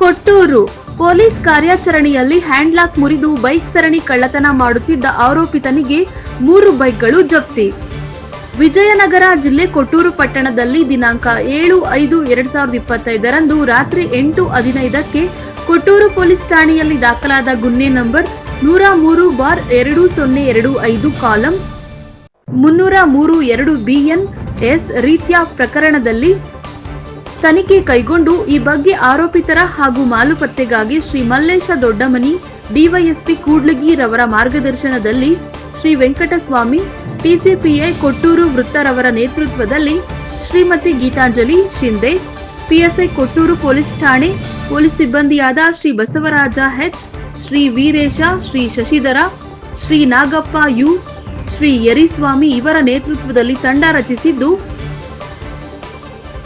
ಕೊಟ್ಟೂರು. Police ಕಾರ್ಯಾಚರಣೆಯಲ್ಲಿ ಹ್ಯಾಂಡ್ಲಾಕ್ ಮುರಿದು bike ಸರಣಿ ಕಳ್ಳತನ ಮಾಡುತ್ತಿದ್ದ ಆರೋಪಿತನಿಗೆ ಮೂರು ಬೈಕ್ಗಳು ಜಪ್ತಿ. ವಿಜಯನಗರ ಜಿಲ್ಲೆ ಕೊಟ್ಟೂರು ಪಟ್ಟಣದಲ್ಲಿ ದಿನಾಂಕ ಏಳು ಐದು ಎರಡ್ ಸಾವಿರದ ಇಪ್ಪತ್ತೈದರಂದು ರಾತ್ರಿ ಎಂಟು ಹದಿನೈದಕ್ಕೆ ಕೊಟ್ಟೂರು ಪೊಲೀಸ್ ಠಾಣೆಯಲ್ಲಿ ದಾಖಲಾದ ಗುನ್ನೆ ನಂಬರ್ ನೂರ ಮೂರು ಬಾರ್ ಎರಡು ಸೊನ್ನೆ ಎರಡು ಐದು ಕಾಲಂ ಮುನ್ನೂರ ಮೂರು ಎರಡು ಬಿಎನ್ ಎಸ್ ರೀತಿಯ ಪ್ರಕರಣದಲ್ಲಿ ತನಿಖೆ ಕೈಗೊಂಡು ಈ ಬಗ್ಗೆ ಆರೋಪಿತರ ಹಾಗೂ ಮಾಲುಪತ್ತೆಗಾಗಿ ಶ್ರೀ ಮಲ್ಲೇಶ ದೊಡ್ಡಮನಿ, ಡಿವೈಎಸ್ಪಿ ಕೂಡ್ಲಗಿರವರ ಮಾರ್ಗದರ್ಶನದಲ್ಲಿ ಶ್ರೀ ವೆಂಕಟಸ್ವಾಮಿ ಟಿಸಿಪಿಐ ಕೊಟ್ಟೂರು ವೃತ್ತರವರ ನೇತೃತ್ವದಲ್ಲಿ ಶ್ರೀಮತಿ ಗೀತಾಂಜಲಿ ಶಿಂದೆ, ಪಿಎಸ್ಐ ಕೊಟ್ಟೂರು ಪೊಲೀಸ್ ಠಾಣೆ, ಪೊಲೀಸ್ ಸಿಬ್ಬಂದಿಯಾದ ಶ್ರೀ ಬಸವರಾಜ ಹೆಚ್ ಶ್ರೀ ವೀರೇಶ, ಶ್ರೀ ಶಶಿಧರ, ಶ್ರೀ ನಾಗಪ್ಪ ಯು, ಶ್ರೀ ಯರಿಸ್ವಾಮಿ ಇವರ ನೇತೃತ್ವದಲ್ಲಿ ತಂಡ ರಚಿಸಿದ್ದು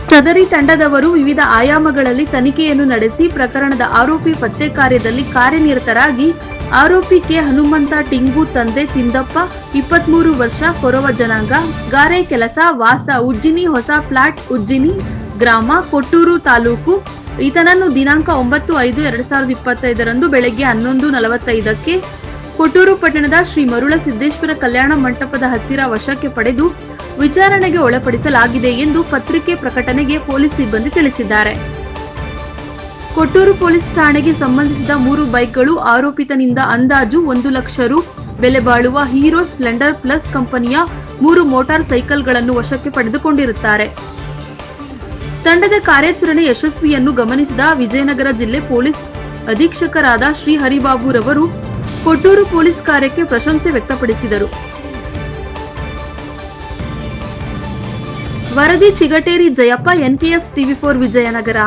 ಸದರಿ ತಂಡದವರು ವಿವಿಧ ಆಯಾಮಗಳಲ್ಲಿ ತನಿಖೆಯನ್ನು ನಡೆಸಿ ಪ್ರಕರಣದ ಆರೋಪಿ ಪತ್ತೆ ಕಾರ್ಯದಲ್ಲಿ ಕಾರ್ಯನಿರತರಾಗಿ ಆರೋಪಿ ಕೆ ಹನುಮಂತ ಟಿಂಗು ತಂದೆ ತಿಂದಪ್ಪ, ಇಪ್ಪತ್ಮೂರು ವರ್ಷ ಕೊರವ ಜನಾಂಗ, ಗಾರೆ ಕೆಲಸ, ವಾಸ, ಉಜ್ಜಿನಿ, ಹೊಸ ಫ್ಲಾಟ್, ಉಜ್ಜಿನಿ, ಗ್ರಾಮ, ಕೊಟ್ಟೂರು ತಾಲೂಕು. ಈತನನ್ನು ದಿನಾಂಕ ಒಂಬತ್ತು ಐದು ಎರಡ್ ಸಾವಿರದ ಇಪ್ಪತ್ತೈದರಂದು ಬೆಳಗ್ಗೆ ಹನ್ನೊಂದು ನಲವತ್ತೈದಕ್ಕೆ ಕೊಟ್ಟೂರು ಪಟ್ಟಣದ ಶ್ರೀ ಮರುಳ ಸಿದ್ದೇಶ್ವರ ಕಲ್ಯಾಣ ಮಂಟಪದ ಹತ್ತಿರ ವಶಕ್ಕೆ ಪಡೆದು ವಿಚಾರಣೆಗೆ ಒಳಪಡಿಸಲಾಗಿದೆ ಎಂದು ಪತ್ರಿಕೆ ಪ್ರಕಟಣೆಗೆ ಪೊಲೀಸ್ ಸಿಬ್ಬಂದಿ ತಿಳಿಸಿದ್ದಾರೆ. ಕೊಟ್ಟೂರು ಪೊಲೀಸ್ ಠಾಣೆಗೆ ಸಂಬಂಧಿಸಿದ ಮೂರು ಬೈಕ್ಗಳು ಆರೋಪಿತನಿಂದ ಅಂದಾಜು ಒಂದು ಲಕ್ಷ ರು ಬೆಲೆ ಬಾಳುವ ಹೀರೋ ಸ್ಪ್ಲೆಂಡರ್ ಪ್ಲಸ್ ಕಂಪನಿಯ ಮೂರು ಮೋಟಾರ್ ಸೈಕಲ್ಗಳನ್ನು ವಶಕ್ಕೆ ಪಡೆದುಕೊಂಡಿರುತ್ತಾರೆ. ತಂಡದ ಕಾರ್ಯಾಚರಣೆ ಯಶಸ್ವಿಯನ್ನು ಗಮನಿಸಿದ ವಿಜಯನಗರ ಜಿಲ್ಲೆ ಪೊಲೀಸ್ ಅಧೀಕ್ಷಕರಾದ ಶ್ರೀ ಹರಿಬಾಬುರವರು ಕೊಟ್ಟೂರು ಪೊಲೀಸ್ ಕಾರ್ಯಕ್ಕೆ ಪ್ರಶಂಸೆ ವ್ಯಕ್ತಪಡಿಸಿದರು. ವರದಿ Chigateri Jayappa NPS TV four Vijayanagara